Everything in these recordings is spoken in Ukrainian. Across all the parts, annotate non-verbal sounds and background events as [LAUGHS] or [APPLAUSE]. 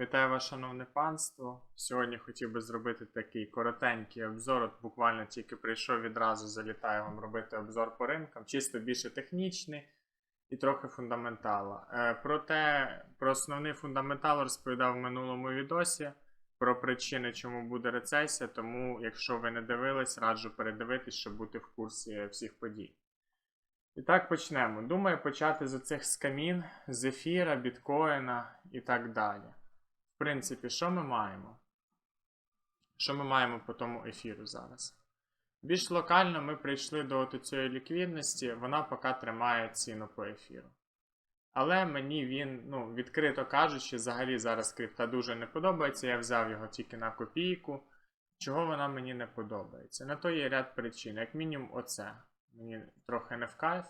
Вітаю вас, шановне панство. Сьогодні хотів би зробити такий коротенький обзор. От буквально тільки прийшов відразу, залітаю вам робити обзор по ринкам, чисто більше технічний і трохи фундаментала. Е, про про основний фундаментал розповідав в минулому відосі. Про причини, чому буде рецесія, тому, якщо ви не дивились, раджу передивитись, щоб бути в курсі всіх подій. І так почнемо. Думаю, почати з оцих скамін, з ефіра, біткоїна і так далі. В принципі, що ми маємо? Що ми маємо по тому ефіру зараз? Більш локально ми прийшли до цієї ліквідності, вона поки тримає ціну по ефіру. Але мені він, ну, відкрито кажучи, взагалі зараз крипта дуже не подобається. Я взяв його тільки на копійку. Чого вона мені не подобається? На то є ряд причин. Як мінімум, оце. Мені трохи не в кайф.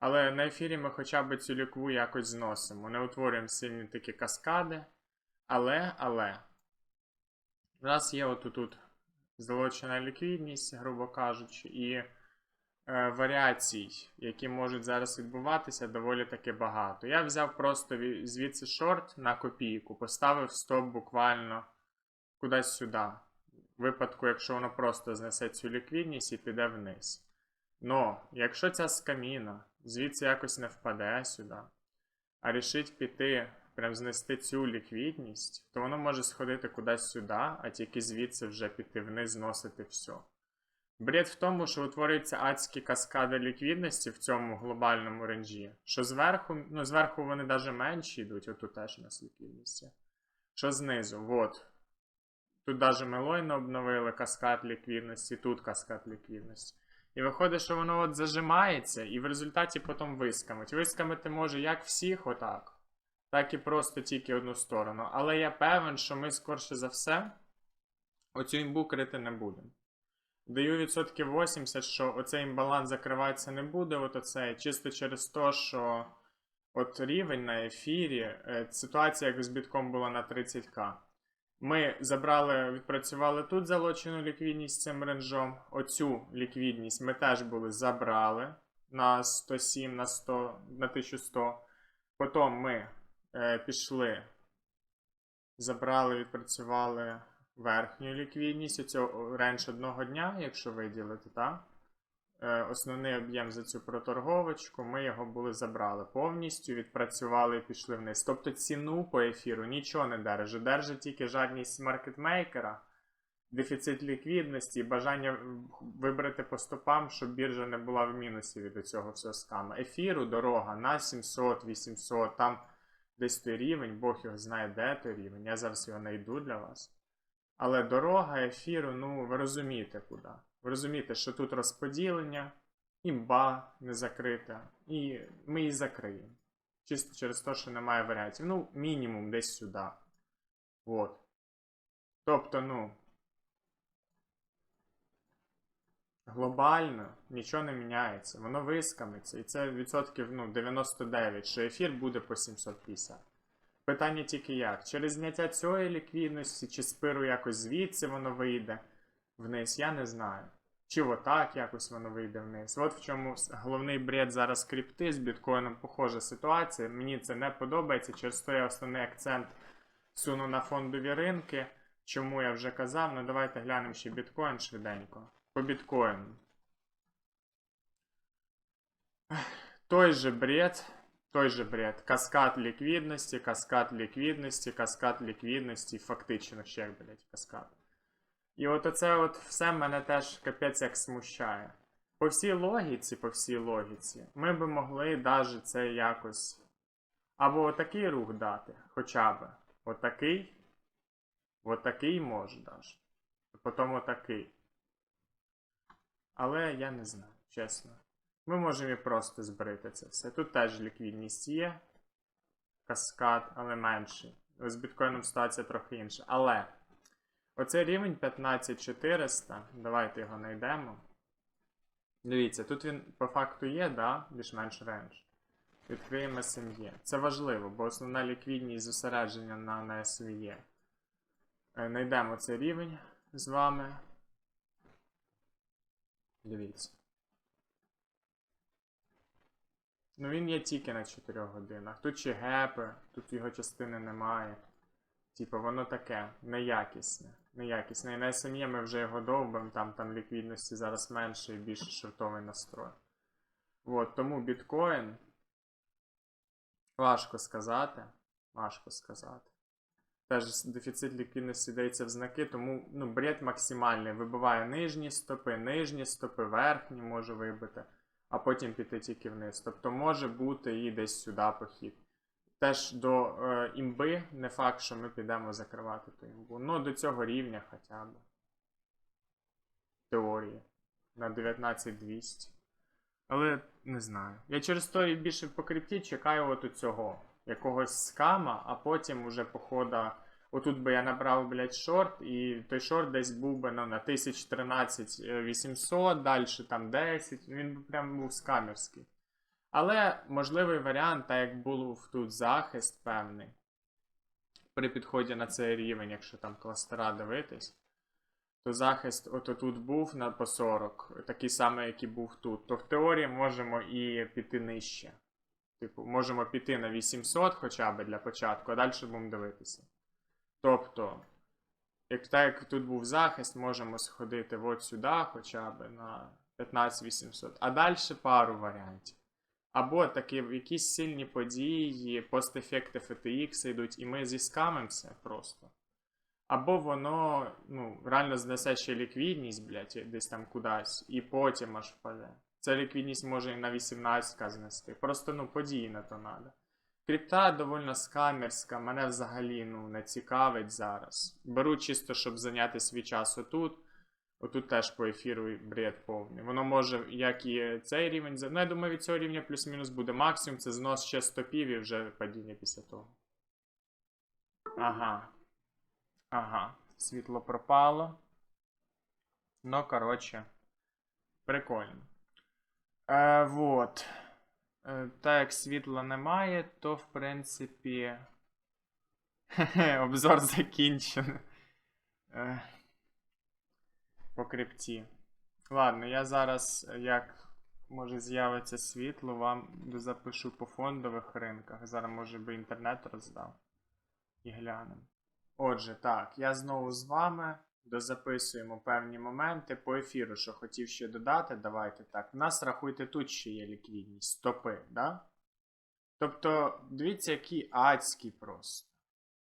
Але на ефірі ми хоча б цю лікву якось зносимо. Не утворюємо сильні такі каскади. Але, але. У нас є отут тут залучена ліквідність, грубо кажучи, і е, варіацій, які можуть зараз відбуватися, доволі таки багато. Я взяв просто звідси шорт на копійку, поставив стоп буквально кудись сюди. В випадку, якщо воно просто знесе цю ліквідність і піде вниз. Но, якщо ця скаміна звідси якось не впаде сюди, а рішить піти, прям знести цю ліквідність, то воно може сходити кудись сюди, а тільки звідси вже піти вниз, зносити все. Бред в тому, що утворюються адські каскади ліквідності в цьому глобальному ренжі, що зверху, ну зверху вони навіть менші йдуть, отут теж у нас ліквідності. Що знизу, от. Тут навіть мелойно обновили каскад ліквідності, тут каскад ліквідності. І виходить, що воно от зажимається, і в результаті потім вискамить. Вискамити може як всіх, отак, так і просто тільки одну сторону. Але я певен, що ми скорше за все оцю імбу крити не будемо. Даю відсотків 80, що оцей імбаланс закриватися не буде, от оцей, чисто через те, що от рівень на ефірі, е, ситуація як з бітком була на 30к. Ми забрали, відпрацювали тут залочену ліквідність цим ренжом. Оцю ліквідність ми теж були забрали на 107, на 100, на 1100. Потім ми пішли, забрали, відпрацювали верхню ліквідність. Оцю ренж одного дня, якщо виділити, так? Е, основний об'єм за цю проторговочку, ми його були забрали повністю, відпрацювали і пішли вниз. Тобто ціну по ефіру нічого не держить. Держить тільки жадність маркетмейкера, дефіцит ліквідності і бажання вибрати по стопам, щоб біржа не була в мінусі від цього всього скама. Ефіру дорога на 700-800, там десь той рівень, Бог його знає, де той рівень. Я зараз його знайду для вас. Але дорога ефіру, ну ви розумієте куди. Ви розумієте, що тут розподілення, імба не закрита, і ми її закриємо. Чисто через те, що немає варіантів. Ну, мінімум десь сюди. От. Тобто, ну. Глобально нічого не міняється. Воно вискамиться. І це відсотків ну, 99, що ефір буде по 750. Питання тільки як? Через зняття цієї ліквідності, чи спиру якось звідси воно вийде вниз, я не знаю. Чи отак якось воно вийде вниз. От в чому головний бред зараз крипти з біткоїном похожа ситуація. Мені це не подобається, через то я основний акцент суну на фондові ринки. Чому я вже казав, ну давайте глянемо ще біткоін швиденько. По біткоїну. Той же бред, той же бред. Каскад ліквідності, каскад ліквідності, каскад ліквідності, фактично ще, блядь, каскад. І от оце от все мене теж капець як смущає. По всій логіці, по всій логіці, ми би могли даже це якось. Або отакий рух дати, хоча б. Отакий. Отакий може даже. Потім отакий. Але я не знаю, чесно. Ми можемо і просто збрити це все. Тут теж ліквідність є. Каскад, але менший. З біткоїном ситуація трохи інша. Але оцей рівень 15400. Давайте його знайдемо. Дивіться, тут він по факту є, да? більш-менш рендж. Відкриємо SME. Це важливо, бо основна ліквідність зосередження на, на SVE. Е, Знайдемо цей рівень з вами. Дивіться. Ну він є тільки на 4 годинах. Тут ще гепи, тут його частини немає. Типу, воно таке неякісне. Неякісне. І на SME ми вже його довбимо, там, там ліквідності зараз менше і більше шортовий настрой. От, тому біткоін. Важко сказати. Важко сказати. Теж дефіцит ліквідності дається в знаки, тому ну, бред максимальний. Вибиває нижні стопи, нижні стопи, верхні може вибити, а потім піти тільки вниз. Тобто може бути і десь сюди похід. Теж до е, імби не факт, що ми підемо закривати ту імбу. Ну, до цього рівня хоча б. Теорії. На 19200. Але не знаю. Я через то більше по крипті чекаю от у цього. Якогось скама, а потім уже похода. Отут би я набрав, блядь, шорт, і той шорт десь був би ну, на 1013 800, далі там 10. Він би прям був скамерський. Але можливий варіант, так як був тут захист певний. При підході на цей рівень, якщо там кластера дивитись, то захист ото тут був на по 40, такий самий, як і був тут. То в теорії можемо і піти нижче. Типу, можемо піти на 800 хоча б для початку, а далі будемо дивитися. Тобто, як так як тут був захист, можемо сходити от сюди хоча б на 15800. А далі пару варіантів. Або такі якісь сильні події, постефекти FTX йдуть, і ми зіскамимося просто. Або воно ну, реально знесе ще ліквідність, блядь, десь там кудись, і потім аж впаде. Ця ліквідність може і на 18к знести. Просто ну, події на то треба. Крипта довольно скамерська, мене взагалі ну, не цікавить зараз. Беру чисто, щоб зайняти свій час отут. Отут теж по ефіру бред повний. Воно може, як і цей рівень. Ну, я думаю, від цього рівня плюс-мінус буде максимум. Це знос ще стопів і вже падіння після того. Ага. Ага. Світло пропало. Ну, коротше. Прикольно. Е, вот. Е, так як світла немає, то в принципі. [LAUGHS] Обзор закінчений. Е, по крипті. Ладно, я зараз, як може з'явиться світло, вам запишу по фондових ринках. Зараз, може би, інтернет роздав. І глянемо. Отже, так, я знову з вами. Дозаписуємо певні моменти по ефіру, що хотів ще додати. Давайте так. У нас рахуйте тут ще є ліквідність, стопи, да? Тобто, дивіться, який адський просто.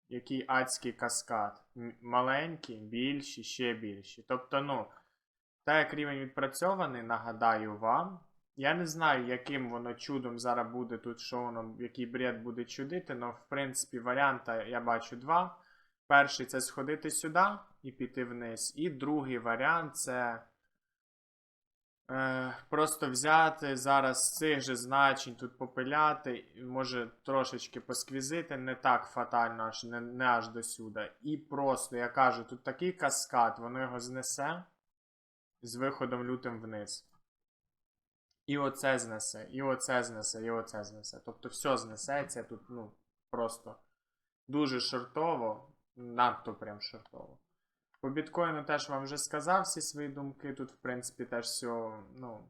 Який адський каскад. М- Маленькі, більші, ще більші. Тобто, ну, так як рівень відпрацьований, нагадаю вам. Я не знаю, яким воно чудом зараз буде тут, що воно, який бред буде чудити, але в принципі варіанта я бачу два. Перший це сходити сюди і піти вниз. І другий варіант це е, просто взяти зараз з цих же значень тут попиляти, може трошечки посквізити, не так фатально, аж не, не аж до сюди. І просто, я кажу, тут такий каскад, воно його знесе з виходом лютим вниз. І оце знесе, і оце знесе, і оце знесе. Тобто все знесеться тут, ну, просто дуже шортово, надто прям шортово. По біткоїну теж вам вже сказав всі свої думки. Тут, в принципі, теж все, ну,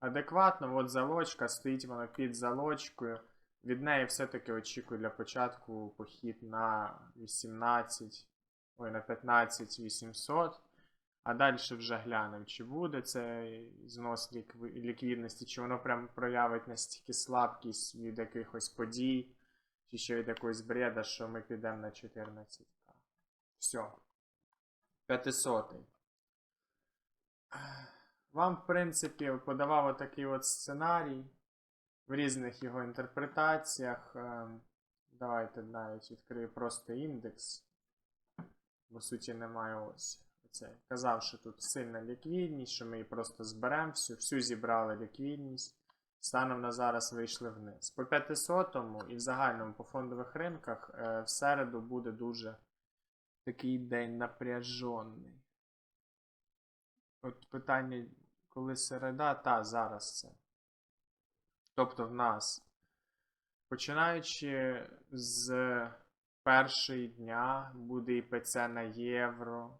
адекватно. От залочка, стоїть вона під залочкою. Від неї все-таки очікую для початку похід на 18, ой, на 15 800. А далі вже глянемо, чи буде це знос ліквідності, чи воно прям проявить настільки слабкість від якихось подій, чи ще від якогось бреда, що ми підемо на 14к. Все. 500. Вам, в принципі, подавав отакий от сценарій в різних його інтерпретаціях. Ем, Давайте навіть відкрию просто індекс. Бо суті немає ось. Оце. Казав, що тут сильна ліквідність, що ми її просто зберемо всю, всю зібрали ліквідність. Станом на зараз вийшли вниз. По 500 і в загальному по фондових ринках е, в середу буде дуже такий день напряжений. От питання, коли середа, та зараз це. Тобто в нас, починаючи з першої дня, буде ІПЦ на євро,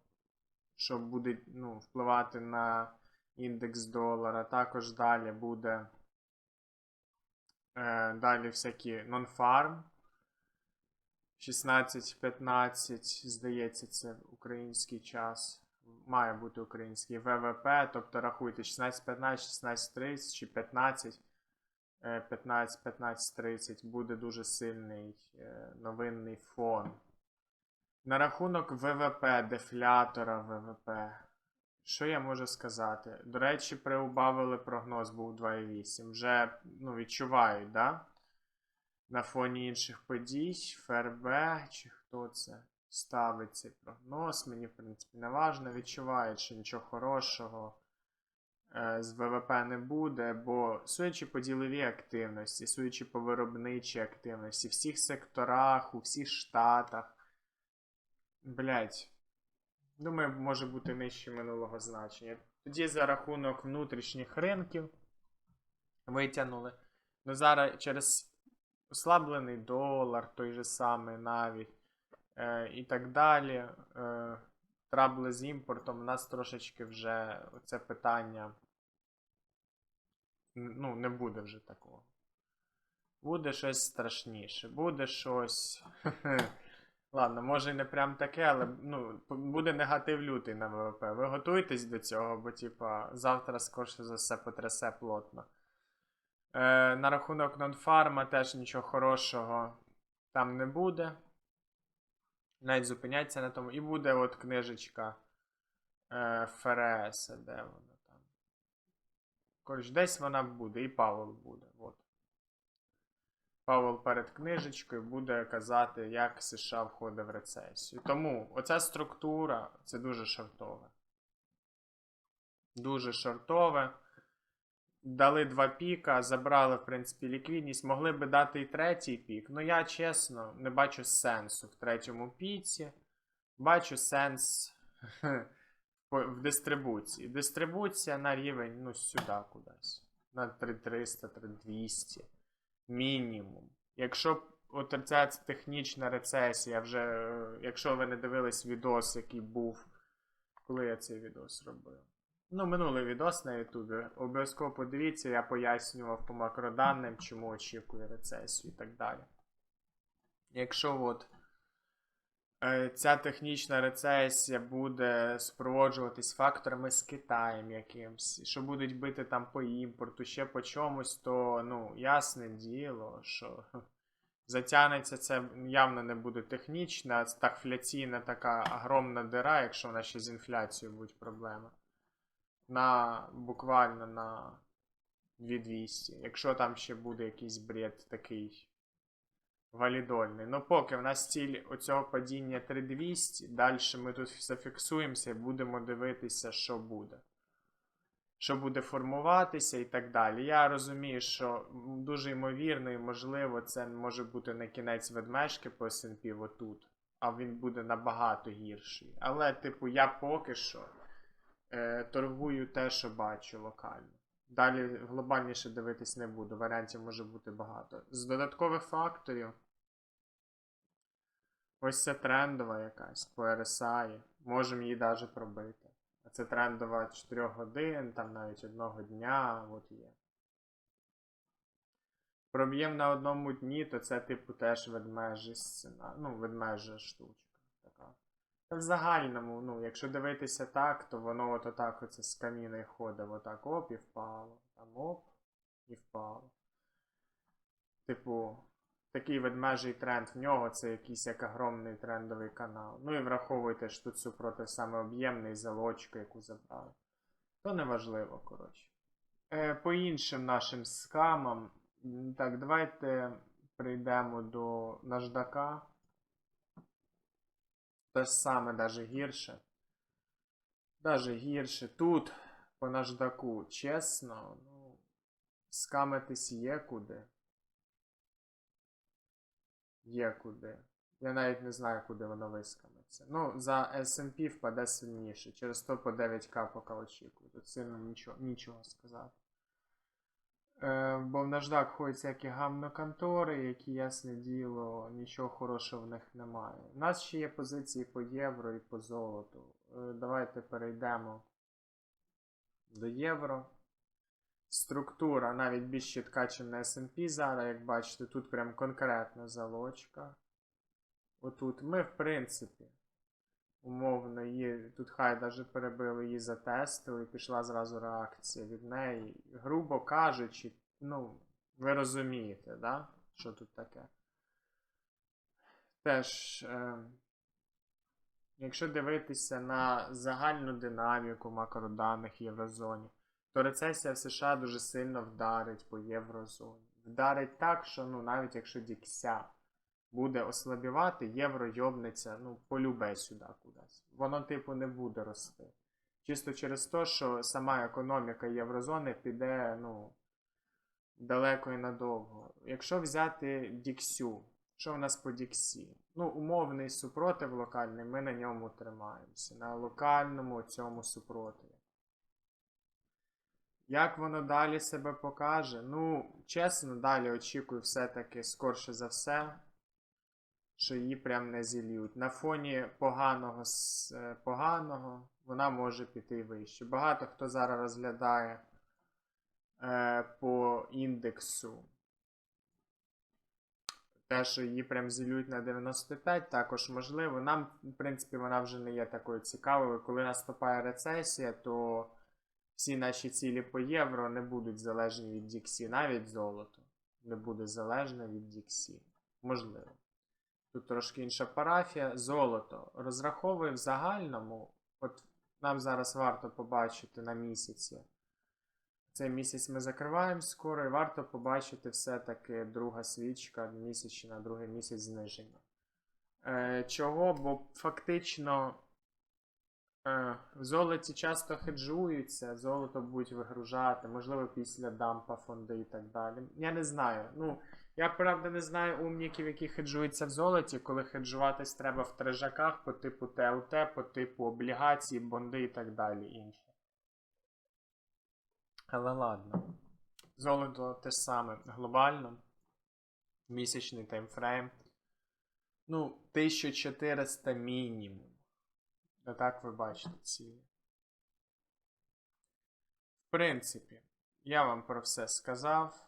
що буде ну, впливати на індекс долара. Також далі буде далі всякі non-farm, 16-15, здається, це український час. Має бути український ВВП, тобто рахуйте 16-15, 16-30 чи 15. 15-15-30 буде дуже сильний е, новинний фон. На рахунок ВВП, дефлятора ВВП. Що я можу сказати? До речі, приубавили прогноз, був 2,8. Вже ну, відчувають, да? На фоні інших подій, ФРБ чи хто це ставить цей прогноз. Мені, в принципі, не важно. Відчувають, що нічого хорошого е, з ВВП не буде, бо судячи по діловій активності, судячи по виробничій активності, в всіх секторах, у всіх штатах. Блять. Думаю, може бути нижче минулого значення. Тоді за рахунок внутрішніх ринків витягнули. Ну зараз через ослаблений долар, той же самий навіть, е, і так далі. Е, трабли з імпортом, у нас трошечки вже це питання. Ну, не буде вже такого. Буде щось страшніше. Буде щось. [LAUGHS] Ладно, може і не прям таке, але ну, буде негатив лютий на ВВП. Ви готуйтесь до цього, бо, типа, завтра, скоріше за все, потрясе плотно. Е, на рахунок нонфарма теж нічого хорошого там не буде. Навіть зупиняться на тому. І буде от книжечка е, ФРС, де вона там. Коротше, десь вона буде, і Павел буде. От. Павел перед книжечкою буде казати, як США входить в рецесію. Тому оця структура це дуже шортове. Дуже шортове. Дали два піка, забрали, в принципі, ліквідність. Могли би дати і третій пік. Ну я чесно не бачу сенсу в третьому піці. Бачу сенс [LAUGHS] в дистрибуції. Дистрибуція на рівень, ну, сюди кудись. На 3300, 3200. Мінімум. Якщо от ця технічна рецесія, вже, е, якщо ви не дивились відос, який був, коли я цей відос робив. Ну, минулий відос на Ютубі. Обов'язково подивіться, я пояснював по макроданим, чому очікую рецесію і так далі. Якщо от ця технічна рецесія буде супроводжуватись факторами з Китаєм якимсь, що будуть бити там по імпорту, ще по чомусь, то ну, ясне діло, що затягнеться це явно не буде технічна, стагфляційна така огромна дира, якщо вона ще з інфляцією будуть проблеми. На буквально на 2200. Якщо там ще буде якийсь бред такий валідольний. Ну, поки в нас ціль оцього падіння 3200, далі ми тут зафіксуємося і будемо дивитися, що буде. Що буде формуватися і так далі. Я розумію, що дуже ймовірно і можливо, це може бути не кінець ведмежки по S&P отут, а він буде набагато гірший. Але, типу, я поки що е, торгую те, що бачу локально. Далі глобальніше дивитись не буду. Варіантів може бути багато. З додаткових факторів. Ось це трендова якась по RSI. Можемо її навіть пробити. А це трендова 4 годин, там навіть одного дня, от є. Проб'єм на одному дні, то це, типу, теж ведмежий сцена. Ну, ведмежа штучка. Така. Та в загальному, ну, якщо дивитися так, то воно от отак оце з каміна й ходить, отак оп і впало. Там оп і впало. Типу, такий ведмежий тренд в нього це якийсь як огромний трендовий канал. Ну і враховуйте, що тут супроти саме об'ємний залочку, яку забрали. То неважливо, коротше. Е, по іншим нашим скамам. Так, давайте прийдемо до наждака. Те ж саме, даже гірше. Даже гірше. Тут по наждаку, чесно, ну, скамитись є куди. Є куди. Я навіть не знаю, куди воно вискамиться. Ну, за SP впаде сильніше. Через то по 9к поки очікую. Тут сильно нічого, нічого сказати. Е, бо в наждак ходять всякі гамноконтори, які, ясне діло, нічого хорошого в них немає. У нас ще є позиції по євро і по золоту. Е, давайте перейдемо до євро. Структура навіть більш чітка, ніж на SP зараз, як бачите, тут прям конкретна залочка. Отут. Ми, в принципі, умовно її, тут хай даже перебили її затестили, і пішла зразу реакція від неї. Грубо кажучи, ну, ви розумієте, да? що тут таке. Теж, е, якщо дивитися на загальну динаміку макроданих в Єврозоні, то рецесія в США дуже сильно вдарить по Єврозоні. Вдарить так, що ну, навіть якщо Дікся буде ослабівати, євро йобнеться, ну, полюбе сюди кудись. Воно, типу, не буде рости. Чисто через те, що сама економіка Єврозони піде, ну, далеко і надовго. Якщо взяти Діксю, що в нас по Діксі? Ну, умовний супротив локальний, ми на ньому тримаємося. На локальному цьому супротиві. Як воно далі себе покаже? Ну, чесно, далі очікую все-таки скорше за все, що її прям не зільють. На фоні поганого, е, поганого вона може піти вище. Багато хто зараз розглядає е, по індексу. Те, що її прям зілють на 95, також можливо. Нам, в принципі, вона вже не є такою цікавою. Коли наступає рецесія, то всі наші цілі по євро не будуть залежні від Діксі, навіть золото не буде залежне від Діксі. Можливо. Тут трошки інша парафія. Золото розраховує в загальному. От нам зараз варто побачити на місяці. Цей місяць ми закриваємо скоро, і варто побачити все-таки друга свічка місячна, другий місяць зниження. Е, чого? Бо фактично в золоті часто хеджуються, золото будуть вигружати, можливо, після дампа фонди і так далі. Я не знаю. Ну, я правда не знаю умніків, які хеджуються в золоті, коли хеджуватись треба в трежаках по типу ТЛТ, по типу облігації, бонди і так далі інше. Але ладно. Золото те ж саме глобально. Місячний таймфрейм. Ну, 1400 мінімум. А так ви бачите цілі. В принципі, я вам про все сказав.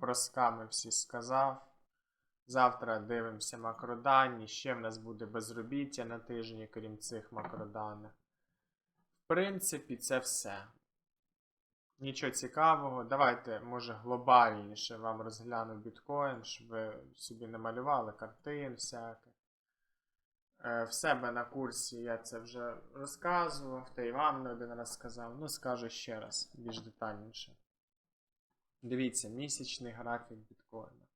Про сками всі сказав. Завтра дивимося макродані. Ще в нас буде безробіття на тижні, крім цих макроданих. В принципі, це все. Нічого цікавого. Давайте, може, глобальніше вам розгляну біткоін, щоб ви собі не малювали картин всяких. Е, В себе на курсі я це вже розказував, та й вам не один раз сказав. Ну, скажу ще раз, більш детальніше. Дивіться, місячний графік біткоїна.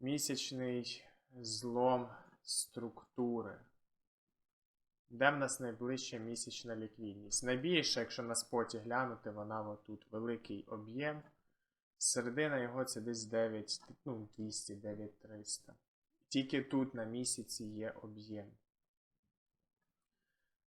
Місячний злом структури. Де в нас найближча місячна ліквідність? Найбільша, якщо на споті глянути, вона отут великий об'єм. Середина його це десь 9, ну, 200, 9300. Тільки тут на місяці є об'єм.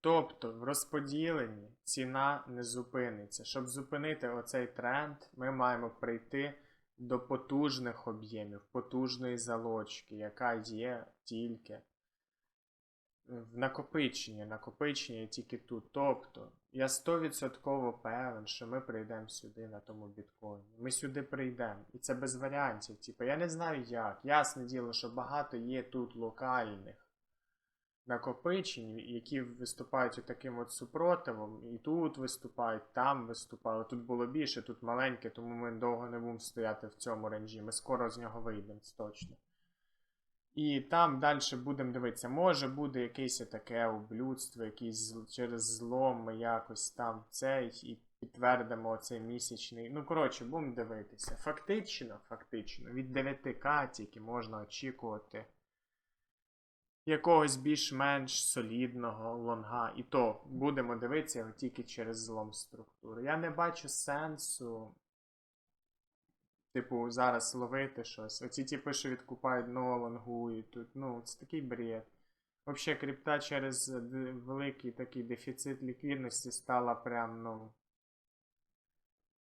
Тобто в розподіленні ціна не зупиниться. Щоб зупинити оцей тренд, ми маємо прийти до потужних об'ємів, потужної залочки, яка є тільки в накопиченні, накопичення тільки тут. Тобто, я 100% певен, що ми прийдемо сюди на тому біткоїні. Ми сюди прийдемо. І це без варіантів. Типу, я не знаю як. Ясне діло, що багато є тут локальних накопичень, які виступають таким от супротивом. І тут виступають, там виступали. Тут було більше, тут маленьке, тому ми довго не будемо стояти в цьому ренжі. Ми скоро з нього вийдемо, точно. І там далі будемо дивитися, може буде якесь таке ублюдство, якийсь через злом ми якось там цей і підтвердимо цей місячний. Ну, коротше, будемо дивитися. Фактично, фактично, від 9К тільки можна очікувати якогось більш-менш солідного лонга. І то будемо дивитися його тільки через злом структури. Я не бачу сенсу типу, зараз ловити щось. Оці типи, що відкупають дно, лонгують тут. Ну, це такий бред. Взагалі, крипта через великий такий дефіцит ліквідності стала прям, ну.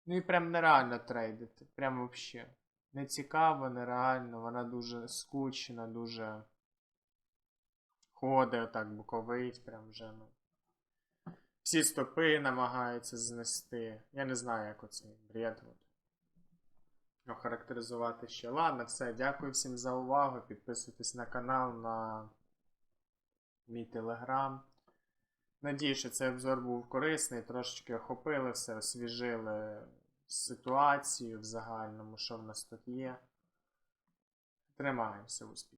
Ну і прям нереально трейдити. Прям взагалі. Не цікаво, нереально, вона дуже скучна, дуже. Ходить отак боковить, прям вже, ну. Всі стопи намагаються знести. Я не знаю, як оцей бред. От. Охарактеризувати ще. Ладно, все. Дякую всім за увагу. Підписуйтесь на канал, на мій телеграм. Надію, що цей обзор був корисний, трошечки охопили все, освіжили ситуацію в загальному, що в нас тут є. Тримаємося успіх.